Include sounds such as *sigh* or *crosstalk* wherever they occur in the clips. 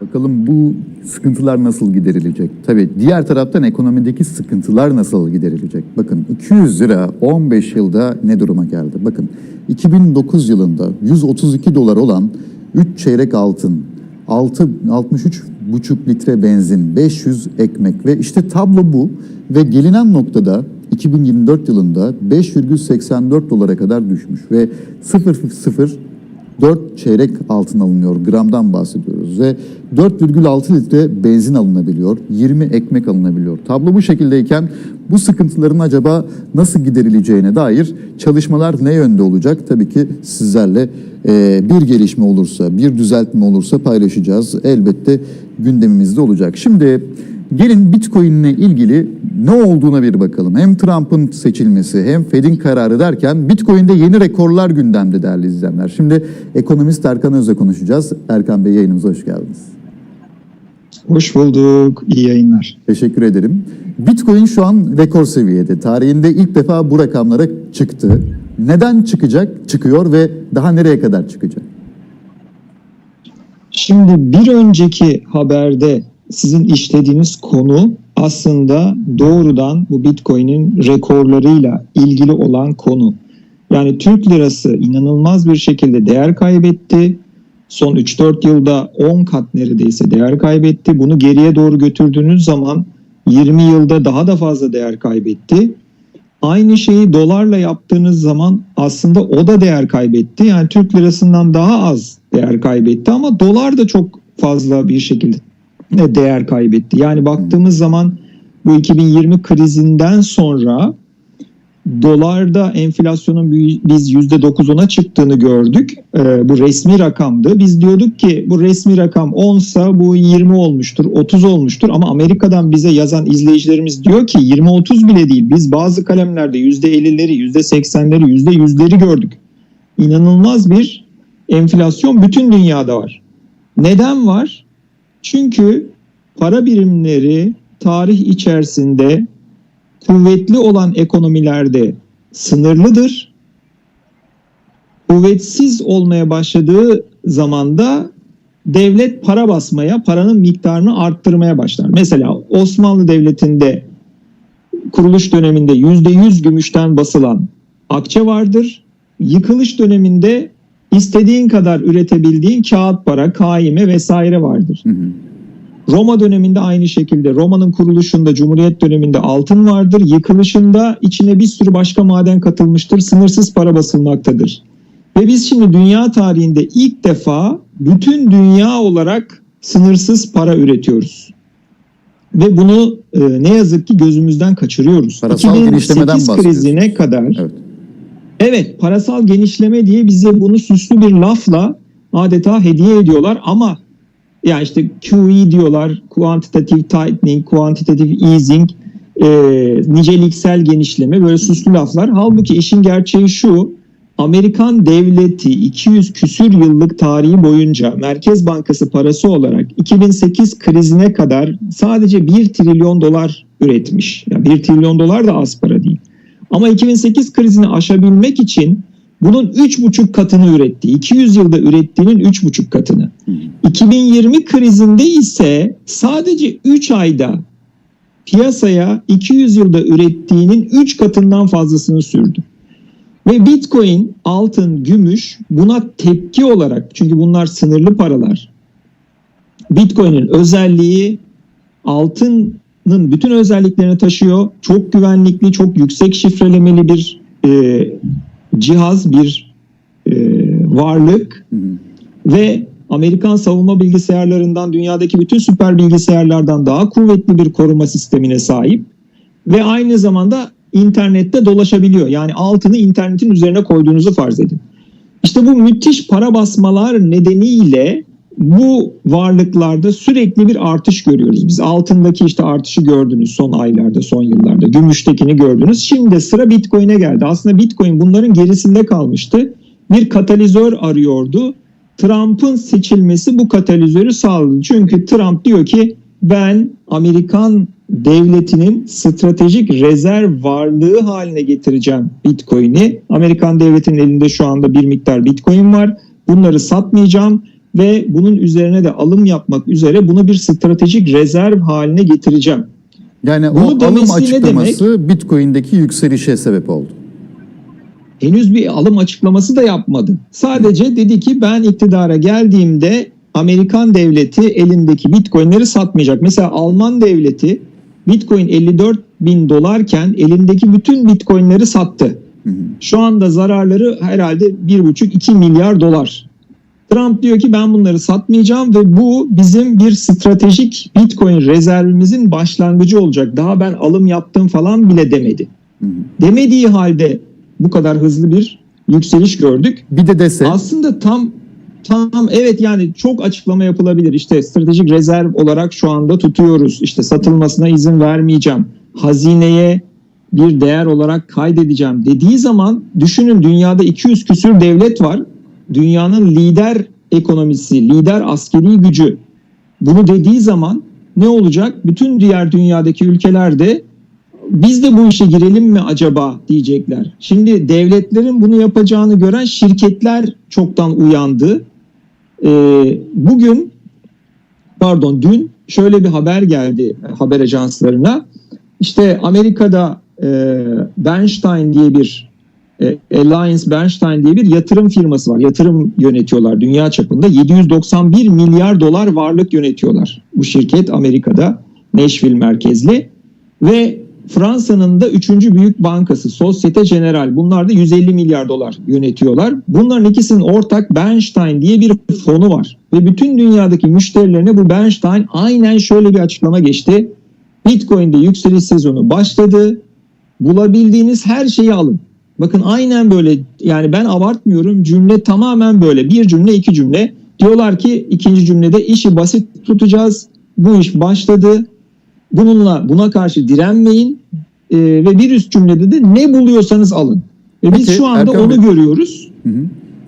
Bakalım bu sıkıntılar nasıl giderilecek? Tabii diğer taraftan ekonomideki sıkıntılar nasıl giderilecek? Bakın 200 lira 15 yılda ne duruma geldi? Bakın 2009 yılında 132 dolar olan 3 çeyrek altın, 6 63,5 litre benzin, 500 ekmek ve işte tablo bu ve gelinen noktada 2024 yılında 5,84 dolara kadar düşmüş ve 0,0 4 çeyrek altın alınıyor. Gramdan bahsediyoruz ve 4,6 litre benzin alınabiliyor. 20 ekmek alınabiliyor. Tablo bu şekildeyken bu sıkıntıların acaba nasıl giderileceğine dair çalışmalar ne yönde olacak? Tabii ki sizlerle e, bir gelişme olursa, bir düzeltme olursa paylaşacağız. Elbette gündemimizde olacak. Şimdi gelin Bitcoin ile ilgili ne olduğuna bir bakalım. Hem Trump'ın seçilmesi hem Fed'in kararı derken Bitcoin'de yeni rekorlar gündemde değerli izleyenler. Şimdi ekonomist Erkan Öz'le konuşacağız. Erkan Bey yayınımıza hoş geldiniz. Hoş bulduk. İyi yayınlar. Teşekkür ederim. Bitcoin şu an rekor seviyede. Tarihinde ilk defa bu rakamlara çıktı. Neden çıkacak, çıkıyor ve daha nereye kadar çıkacak? Şimdi bir önceki haberde sizin işlediğiniz konu aslında doğrudan bu Bitcoin'in rekorlarıyla ilgili olan konu. Yani Türk lirası inanılmaz bir şekilde değer kaybetti. Son 3-4 yılda 10 kat neredeyse değer kaybetti. Bunu geriye doğru götürdüğünüz zaman 20 yılda daha da fazla değer kaybetti. Aynı şeyi dolarla yaptığınız zaman aslında o da değer kaybetti. Yani Türk lirasından daha az değer kaybetti ama dolar da çok fazla bir şekilde değer kaybetti. Yani baktığımız zaman bu 2020 krizinden sonra dolarda enflasyonun biz %9'una çıktığını gördük. Ee, bu resmi rakamdı. Biz diyorduk ki bu resmi rakam 10 bu 20 olmuştur, 30 olmuştur. Ama Amerika'dan bize yazan izleyicilerimiz diyor ki 20-30 bile değil. Biz bazı kalemlerde %50'leri, %80'leri, %100'leri gördük. İnanılmaz bir enflasyon bütün dünyada var. Neden var? Çünkü para birimleri tarih içerisinde kuvvetli olan ekonomilerde sınırlıdır. Kuvvetsiz olmaya başladığı zamanda devlet para basmaya, paranın miktarını arttırmaya başlar. Mesela Osmanlı Devleti'nde kuruluş döneminde %100 gümüşten basılan akçe vardır. Yıkılış döneminde istediğin kadar üretebildiğin kağıt para, kaime vesaire vardır. Hı hı. Roma döneminde aynı şekilde Roma'nın kuruluşunda Cumhuriyet döneminde altın vardır. Yıkılışında içine bir sürü başka maden katılmıştır. Sınırsız para basılmaktadır. Ve biz şimdi dünya tarihinde ilk defa bütün dünya olarak sınırsız para üretiyoruz. Ve bunu e, ne yazık ki gözümüzden kaçırıyoruz. Parasal 2008 krizine kadar evet. Evet parasal genişleme diye bize bunu süslü bir lafla adeta hediye ediyorlar ama yani işte QE diyorlar, quantitative tightening, quantitative easing, e, niceliksel genişleme böyle süslü laflar. Halbuki işin gerçeği şu, Amerikan devleti 200 küsür yıllık tarihi boyunca Merkez Bankası parası olarak 2008 krizine kadar sadece 1 trilyon dolar üretmiş. Yani 1 trilyon dolar da az para değil. Ama 2008 krizini aşabilmek için bunun 3,5 katını üretti. 200 yılda ürettiğinin 3,5 katını. 2020 krizinde ise sadece 3 ayda piyasaya 200 yılda ürettiğinin 3 katından fazlasını sürdü. Ve Bitcoin, altın, gümüş buna tepki olarak çünkü bunlar sınırlı paralar. Bitcoin'in özelliği altının bütün özelliklerini taşıyor. Çok güvenlikli, çok yüksek şifrelemeli bir e, cihaz, bir e, varlık hı hı. ve Amerikan savunma bilgisayarlarından dünyadaki bütün süper bilgisayarlardan daha kuvvetli bir koruma sistemine sahip ve aynı zamanda internette dolaşabiliyor. Yani altını internetin üzerine koyduğunuzu farz edin. İşte bu müthiş para basmalar nedeniyle bu varlıklarda sürekli bir artış görüyoruz. Biz altındaki işte artışı gördünüz son aylarda, son yıllarda. Gümüştekini gördünüz. Şimdi sıra Bitcoin'e geldi. Aslında Bitcoin bunların gerisinde kalmıştı. Bir katalizör arıyordu. Trump'ın seçilmesi bu katalizörü sağladı. Çünkü Trump diyor ki ben Amerikan devletinin stratejik rezerv varlığı haline getireceğim Bitcoin'i. Amerikan devletinin elinde şu anda bir miktar Bitcoin var. Bunları satmayacağım ve bunun üzerine de alım yapmak üzere bunu bir stratejik rezerv haline getireceğim. Yani Bunu o alım açıklaması Bitcoin'deki yükselişe sebep oldu. henüz bir alım açıklaması da yapmadı. Sadece dedi ki ben iktidara geldiğimde Amerikan devleti elindeki bitcoinleri satmayacak. Mesela Alman devleti bitcoin 54 bin dolarken elindeki bütün bitcoinleri sattı. Şu anda zararları herhalde 1,5-2 milyar dolar. Trump diyor ki ben bunları satmayacağım ve bu bizim bir stratejik bitcoin rezervimizin başlangıcı olacak. Daha ben alım yaptım falan bile demedi. Demediği halde bu kadar hızlı bir yükseliş gördük. Bir de dese Aslında tam tam evet yani çok açıklama yapılabilir. İşte stratejik rezerv olarak şu anda tutuyoruz. İşte satılmasına izin vermeyeceğim. Hazineye bir değer olarak kaydedeceğim dediği zaman düşünün dünyada 200 küsür devlet var. Dünyanın lider ekonomisi, lider askeri gücü bunu dediği zaman ne olacak? Bütün diğer dünyadaki ülkeler de biz de bu işe girelim mi acaba diyecekler. Şimdi devletlerin bunu yapacağını gören şirketler çoktan uyandı. Ee, bugün pardon dün şöyle bir haber geldi e, haber ajanslarına. İşte Amerika'da e, Bernstein diye bir Alliance Bernstein diye bir yatırım firması var. Yatırım yönetiyorlar dünya çapında. 791 milyar dolar varlık yönetiyorlar. Bu şirket Amerika'da Nashville merkezli ve Fransa'nın da üçüncü büyük bankası Societe Generale. Bunlar da 150 milyar dolar yönetiyorlar. Bunların ikisinin ortak Bernstein diye bir fonu var. Ve bütün dünyadaki müşterilerine bu Bernstein aynen şöyle bir açıklama geçti. Bitcoin'de yükseliş sezonu başladı. Bulabildiğiniz her şeyi alın. Bakın aynen böyle yani ben abartmıyorum cümle tamamen böyle bir cümle iki cümle. Diyorlar ki ikinci cümlede işi basit tutacağız. Bu iş başladı. Bununla buna karşı direnmeyin Ee, ve bir üst cümlede de ne buluyorsanız alın. Ve biz Peki, şu anda Erkan onu Bey. görüyoruz. Hı hı.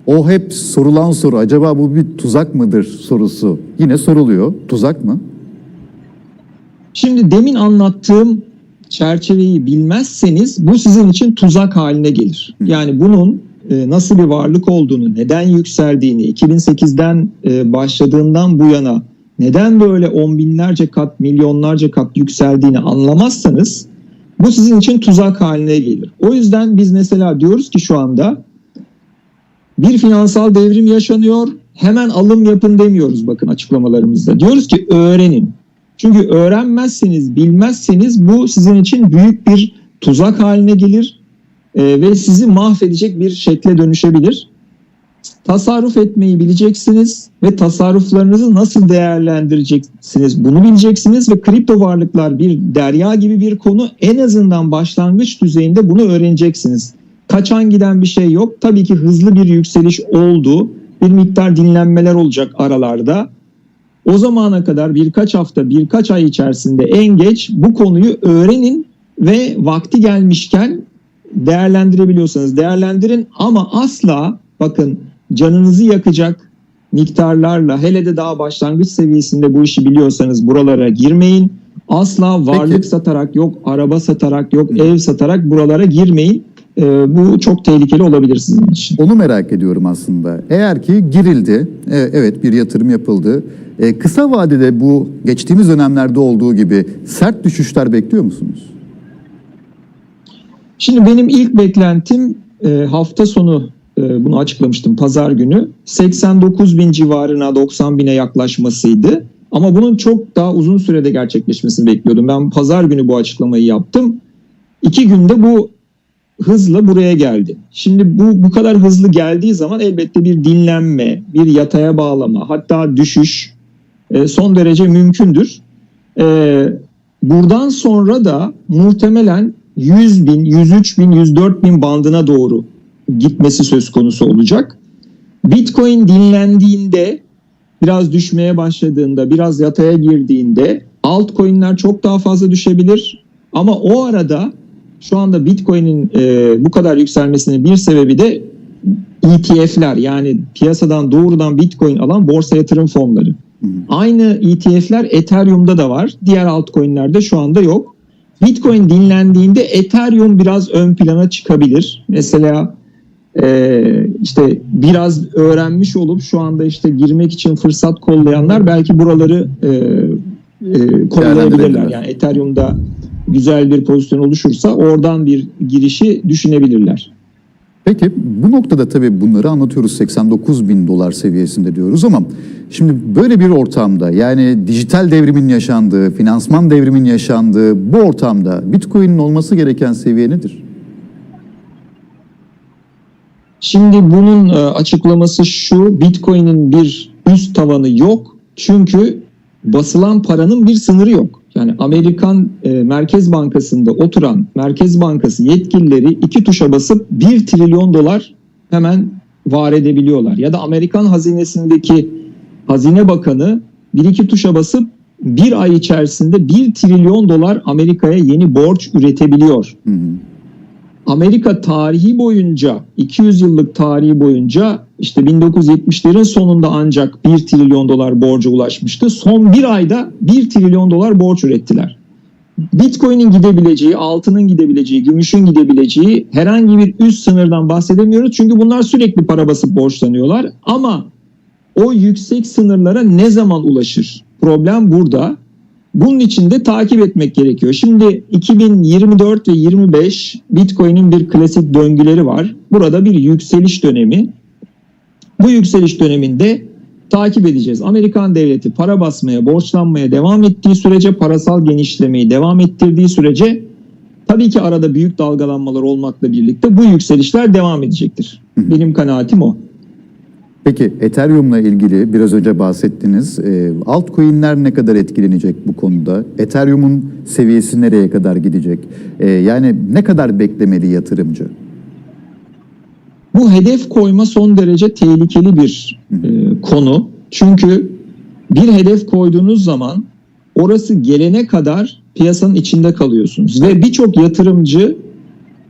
O hep sorulan soru. Acaba bu bir tuzak mıdır sorusu. Yine soruluyor. Tuzak mı? Şimdi demin anlattığım çerçeveyi bilmezseniz bu sizin için tuzak haline gelir. Yani bunun e, nasıl bir varlık olduğunu, neden yükseldiğini, 2008'den e, başladığından bu yana neden böyle on binlerce kat, milyonlarca kat yükseldiğini anlamazsanız bu sizin için tuzak haline gelir. O yüzden biz mesela diyoruz ki şu anda bir finansal devrim yaşanıyor. Hemen alım yapın demiyoruz bakın açıklamalarımızda. Diyoruz ki öğrenin. Çünkü öğrenmezseniz, bilmezseniz bu sizin için büyük bir tuzak haline gelir e, ve sizi mahvedecek bir şekle dönüşebilir. Tasarruf etmeyi bileceksiniz ve tasarruflarınızı nasıl değerlendireceksiniz bunu bileceksiniz ve kripto varlıklar bir derya gibi bir konu en azından başlangıç düzeyinde bunu öğreneceksiniz. Kaçan giden bir şey yok. Tabii ki hızlı bir yükseliş oldu. Bir miktar dinlenmeler olacak aralarda. O zamana kadar birkaç hafta, birkaç ay içerisinde en geç bu konuyu öğrenin ve vakti gelmişken değerlendirebiliyorsanız değerlendirin ama asla bakın canınızı yakacak miktarlarla hele de daha başlangıç seviyesinde bu işi biliyorsanız buralara girmeyin. Asla varlık Peki. satarak yok, araba satarak yok, ev satarak buralara girmeyin. Ee, bu çok tehlikeli olabilir sizin için. Onu merak ediyorum aslında. Eğer ki girildi, e, evet bir yatırım yapıldı. E, kısa vadede bu geçtiğimiz dönemlerde olduğu gibi sert düşüşler bekliyor musunuz? Şimdi benim ilk beklentim e, hafta sonu e, bunu açıklamıştım pazar günü 89 bin civarına 90 bine yaklaşmasıydı. Ama bunun çok daha uzun sürede gerçekleşmesini bekliyordum. Ben pazar günü bu açıklamayı yaptım. İki günde bu hızla buraya geldi. Şimdi bu bu kadar hızlı geldiği zaman elbette bir dinlenme, bir yataya bağlama, hatta düşüş e, son derece mümkündür. E, buradan sonra da muhtemelen 100 bin, 103 bin, 104 bin bandına doğru gitmesi söz konusu olacak. Bitcoin dinlendiğinde, biraz düşmeye başladığında, biraz yataya girdiğinde altcoin'ler çok daha fazla düşebilir. Ama o arada şu anda Bitcoin'in e, bu kadar yükselmesinin bir sebebi de ETF'ler yani piyasadan doğrudan Bitcoin alan borsa yatırım fonları. Aynı ETF'ler Ethereum'da da var. Diğer altcoin'lerde şu anda yok. Bitcoin dinlendiğinde Ethereum biraz ön plana çıkabilir. Mesela e, işte biraz öğrenmiş olup şu anda işte girmek için fırsat kollayanlar belki buraları e, e, kollayabilirler. Yani Ethereum'da güzel bir pozisyon oluşursa oradan bir girişi düşünebilirler. Peki bu noktada tabii bunları anlatıyoruz 89 bin dolar seviyesinde diyoruz ama şimdi böyle bir ortamda yani dijital devrimin yaşandığı, finansman devrimin yaşandığı bu ortamda Bitcoin'in olması gereken seviye nedir? Şimdi bunun e, açıklaması şu, Bitcoin'in bir üst tavanı yok. Çünkü basılan paranın bir sınırı yok. Amerikan e, Merkez Bankası'nda oturan Merkez Bankası yetkilileri iki tuşa basıp 1 trilyon dolar hemen var edebiliyorlar. Ya da Amerikan hazinesindeki Hazine Bakanı bir iki tuşa basıp bir ay içerisinde 1 trilyon dolar Amerika'ya yeni borç üretebiliyor. Hı hı. Amerika tarihi boyunca 200 yıllık tarihi boyunca işte 1970'lerin sonunda ancak 1 trilyon dolar borca ulaşmıştı. Son bir ayda 1 trilyon dolar borç ürettiler. Bitcoin'in gidebileceği, altının gidebileceği, gümüşün gidebileceği herhangi bir üst sınırdan bahsedemiyoruz. Çünkü bunlar sürekli para basıp borçlanıyorlar. Ama o yüksek sınırlara ne zaman ulaşır? Problem burada. Bunun için de takip etmek gerekiyor. Şimdi 2024 ve 25 Bitcoin'in bir klasik döngüleri var. Burada bir yükseliş dönemi. Bu yükseliş döneminde takip edeceğiz. Amerikan devleti para basmaya, borçlanmaya devam ettiği sürece, parasal genişlemeyi devam ettirdiği sürece tabii ki arada büyük dalgalanmalar olmakla birlikte bu yükselişler devam edecektir. Benim kanaatim o. Peki Ethereum'la ilgili biraz önce bahsettiniz. E, altcoin'ler ne kadar etkilenecek bu konuda? Ethereum'un seviyesi nereye kadar gidecek? E, yani ne kadar beklemeli yatırımcı? Bu hedef koyma son derece tehlikeli bir e, konu. Çünkü bir hedef koyduğunuz zaman orası gelene kadar piyasanın içinde kalıyorsunuz. Ve birçok yatırımcı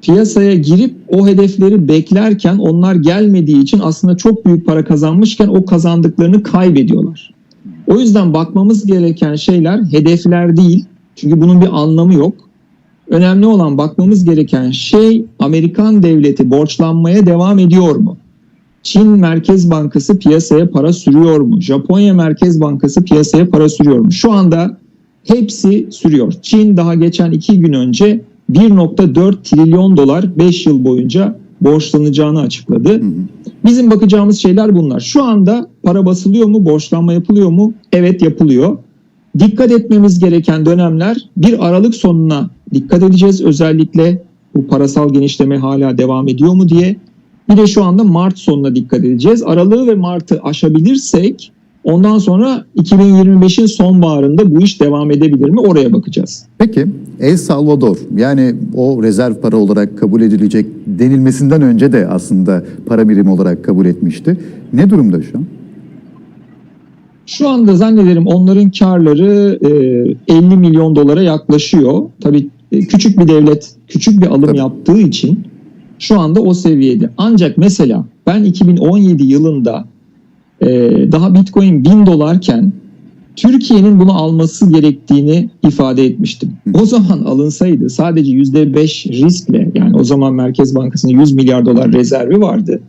piyasaya girip o hedefleri beklerken onlar gelmediği için aslında çok büyük para kazanmışken o kazandıklarını kaybediyorlar. O yüzden bakmamız gereken şeyler hedefler değil. Çünkü bunun bir anlamı yok. Önemli olan bakmamız gereken şey Amerikan devleti borçlanmaya devam ediyor mu? Çin Merkez Bankası piyasaya para sürüyor mu? Japonya Merkez Bankası piyasaya para sürüyor mu? Şu anda hepsi sürüyor. Çin daha geçen iki gün önce 1.4 trilyon dolar 5 yıl boyunca borçlanacağını açıkladı. Hı hı. Bizim bakacağımız şeyler bunlar. Şu anda para basılıyor mu, borçlanma yapılıyor mu? Evet yapılıyor. Dikkat etmemiz gereken dönemler bir Aralık sonuna dikkat edeceğiz. Özellikle bu parasal genişleme hala devam ediyor mu diye. Bir de şu anda Mart sonuna dikkat edeceğiz. Aralığı ve Mart'ı aşabilirsek ondan sonra 2025'in sonbaharında bu iş devam edebilir mi? Oraya bakacağız. Peki El Salvador yani o rezerv para olarak kabul edilecek denilmesinden önce de aslında para birimi olarak kabul etmişti. Ne durumda şu an? Şu anda zannederim onların karları e, 50 milyon dolara yaklaşıyor. Tabii e, küçük bir devlet küçük bir alım Tabii. yaptığı için şu anda o seviyede. Ancak mesela ben 2017 yılında e, daha Bitcoin 1000 dolarken Türkiye'nin bunu alması gerektiğini ifade etmiştim. O zaman alınsaydı sadece %5 riskle yani o zaman Merkez Bankası'nın 100 milyar dolar rezervi vardı.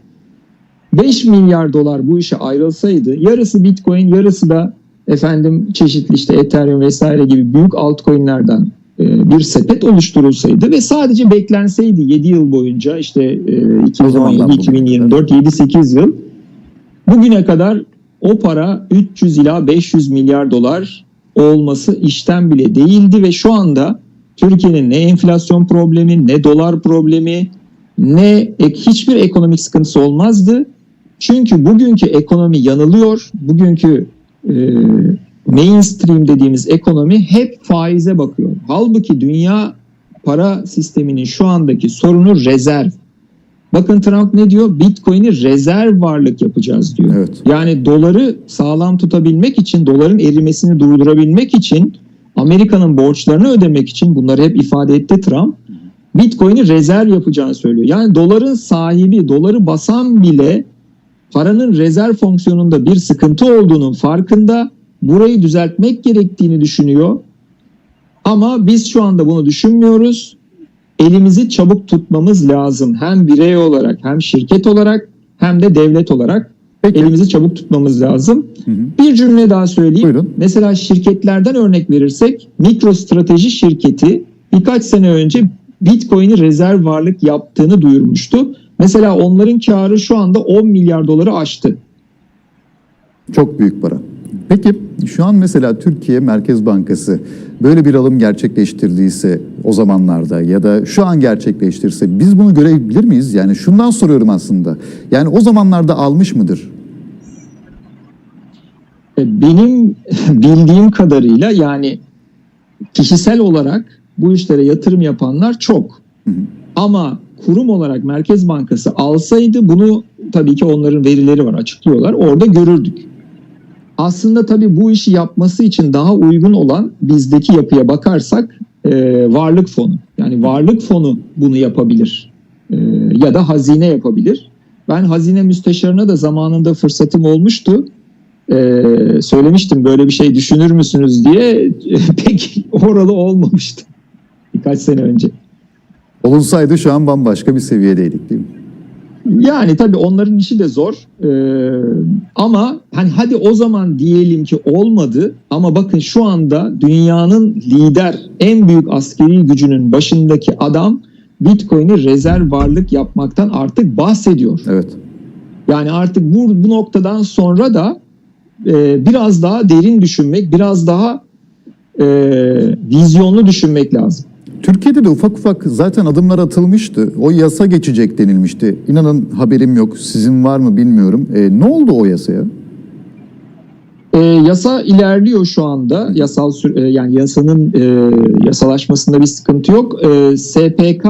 5 milyar dolar bu işe ayrılsaydı yarısı Bitcoin yarısı da efendim çeşitli işte Ethereum vesaire gibi büyük altcoin'lerden e, bir sepet oluşturulsaydı ve sadece beklenseydi 7 yıl boyunca işte e, zamandan 2017 2024 7-8 yıl bugüne kadar o para 300 ila 500 milyar dolar olması işten bile değildi ve şu anda Türkiye'nin ne enflasyon problemi ne dolar problemi ne hiçbir ekonomik sıkıntısı olmazdı. Çünkü bugünkü ekonomi yanılıyor. Bugünkü e, mainstream dediğimiz ekonomi hep faize bakıyor. Halbuki dünya para sisteminin şu andaki sorunu rezerv. Bakın Trump ne diyor? Bitcoin'i rezerv varlık yapacağız diyor. Evet. Yani doları sağlam tutabilmek için, doların erimesini durdurabilmek için, Amerika'nın borçlarını ödemek için bunları hep ifade etti Trump. Bitcoin'i rezerv yapacağını söylüyor. Yani doların sahibi, doları basan bile paranın rezerv fonksiyonunda bir sıkıntı olduğunun farkında. Burayı düzeltmek gerektiğini düşünüyor. Ama biz şu anda bunu düşünmüyoruz. Elimizi çabuk tutmamız lazım. Hem birey olarak hem şirket olarak hem de devlet olarak Peki. elimizi çabuk tutmamız lazım. Hı hı. Bir cümle daha söyleyeyim. Buyurun. Mesela şirketlerden örnek verirsek MicroStrateji şirketi birkaç sene önce Bitcoin'i rezerv varlık yaptığını duyurmuştu. Mesela onların karı şu anda 10 milyar doları aştı. Çok büyük para. Peki şu an mesela Türkiye Merkez Bankası böyle bir alım gerçekleştirdiyse o zamanlarda ya da şu an gerçekleştirse biz bunu görebilir miyiz? Yani şundan soruyorum aslında. Yani o zamanlarda almış mıdır? E, Benim *laughs* bildiğim kadarıyla yani kişisel olarak bu işlere yatırım yapanlar çok. Hı hı. Ama kurum olarak Merkez Bankası alsaydı bunu tabii ki onların verileri var açıklıyorlar. Orada görürdük. Aslında tabii bu işi yapması için daha uygun olan bizdeki yapıya bakarsak e, varlık fonu. Yani varlık fonu bunu yapabilir. E, ya da hazine yapabilir. Ben hazine müsteşarına da zamanında fırsatım olmuştu. E, söylemiştim böyle bir şey düşünür müsünüz diye *laughs* pek oralı olmamıştı birkaç sene önce. Olunsaydı şu an bambaşka bir seviyedeydik değil mi? Yani tabii onların işi de zor. Ee, ama hani hadi o zaman diyelim ki olmadı ama bakın şu anda dünyanın lider en büyük askeri gücünün başındaki adam Bitcoin'i rezerv varlık yapmaktan artık bahsediyor. Evet. Yani artık bu, bu noktadan sonra da e, biraz daha derin düşünmek, biraz daha e, vizyonlu düşünmek lazım. Türkiye'de de ufak ufak zaten adımlar atılmıştı. O yasa geçecek denilmişti. İnanın haberim yok. Sizin var mı bilmiyorum. E, ne oldu o yasaya? E, yasa ilerliyor şu anda. Yasal e, yani yasanın e, yasalaşmasında bir sıkıntı yok. E, SPK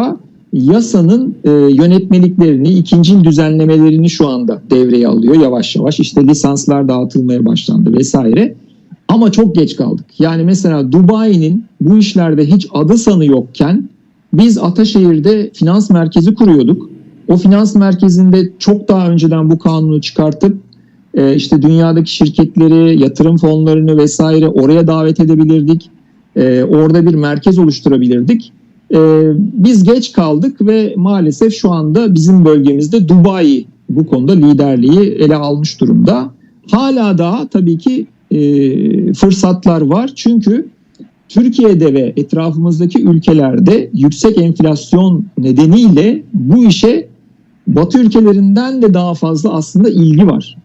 yasanın e, yönetmeliklerini, ikinci düzenlemelerini şu anda devreye alıyor yavaş yavaş. İşte lisanslar dağıtılmaya başlandı vesaire. Ama çok geç kaldık. Yani mesela Dubai'nin bu işlerde hiç adı sanı yokken biz Ataşehir'de finans merkezi kuruyorduk. O finans merkezinde çok daha önceden bu kanunu çıkartıp e, işte dünyadaki şirketleri, yatırım fonlarını vesaire oraya davet edebilirdik. E, orada bir merkez oluşturabilirdik. E, biz geç kaldık ve maalesef şu anda bizim bölgemizde Dubai bu konuda liderliği ele almış durumda. Hala daha tabii ki e, fırsatlar var çünkü Türkiye'de ve etrafımızdaki ülkelerde yüksek enflasyon nedeniyle bu işe Batı ülkelerinden de daha fazla aslında ilgi var.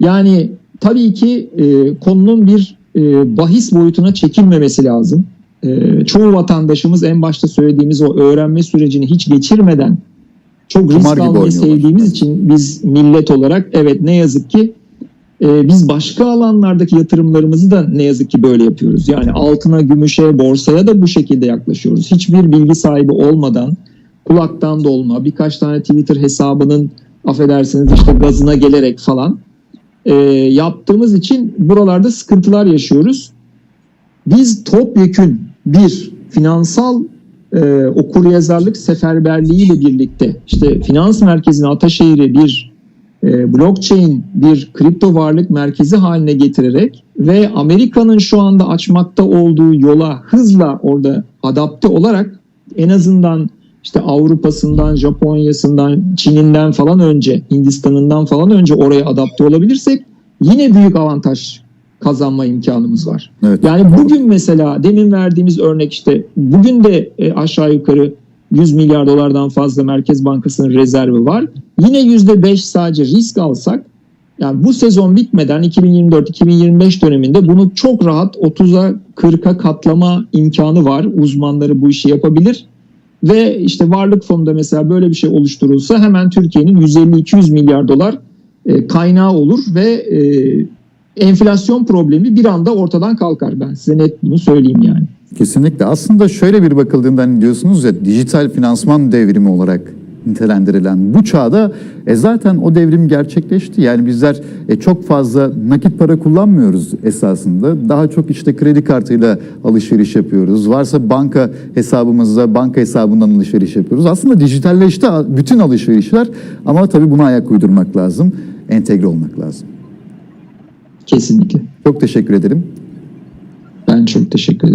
Yani tabii ki e, konunun bir e, bahis boyutuna çekilmemesi lazım. E, çoğu vatandaşımız en başta söylediğimiz o öğrenme sürecini hiç geçirmeden çok risk Kumar almayı sevdiğimiz için biz millet olarak evet ne yazık ki e, biz başka alanlardaki yatırımlarımızı da ne yazık ki böyle yapıyoruz. Yani altına, gümüşe, borsaya da bu şekilde yaklaşıyoruz. Hiçbir bilgi sahibi olmadan kulaktan dolma, birkaç tane Twitter hesabının affedersiniz işte gazına gelerek falan e, yaptığımız için buralarda sıkıntılar yaşıyoruz. Biz topyekün bir finansal e, okuryazarlık seferberliği ile birlikte işte finans merkezini Ataşehir'e bir blockchain bir kripto varlık merkezi haline getirerek ve Amerika'nın şu anda açmakta olduğu yola hızla orada adapte olarak en azından işte Avrupa'sından, Japonya'sından, Çin'inden falan önce, Hindistan'ından falan önce oraya adapte olabilirsek yine büyük avantaj kazanma imkanımız var. Evet. Yani bugün mesela demin verdiğimiz örnek işte bugün de e, aşağı yukarı 100 milyar dolardan fazla Merkez Bankası'nın rezervi var. Yine %5 sadece risk alsak yani bu sezon bitmeden 2024-2025 döneminde bunu çok rahat 30'a 40'a katlama imkanı var. Uzmanları bu işi yapabilir. Ve işte varlık fonunda mesela böyle bir şey oluşturulsa hemen Türkiye'nin 150-200 milyar dolar e, kaynağı olur ve e, enflasyon problemi bir anda ortadan kalkar. Ben size net bunu söyleyeyim yani. Kesinlikle. Aslında şöyle bir bakıldığında hani diyorsunuz ya dijital finansman devrimi olarak nitelendirilen bu çağda e zaten o devrim gerçekleşti. Yani bizler e, çok fazla nakit para kullanmıyoruz esasında. Daha çok işte kredi kartıyla alışveriş yapıyoruz. Varsa banka hesabımızda banka hesabından alışveriş yapıyoruz. Aslında dijitalleşti bütün alışverişler ama tabii buna ayak uydurmak lazım. Entegre olmak lazım. Kesinlikle. Çok teşekkür ederim. Ben çok teşekkür ederim.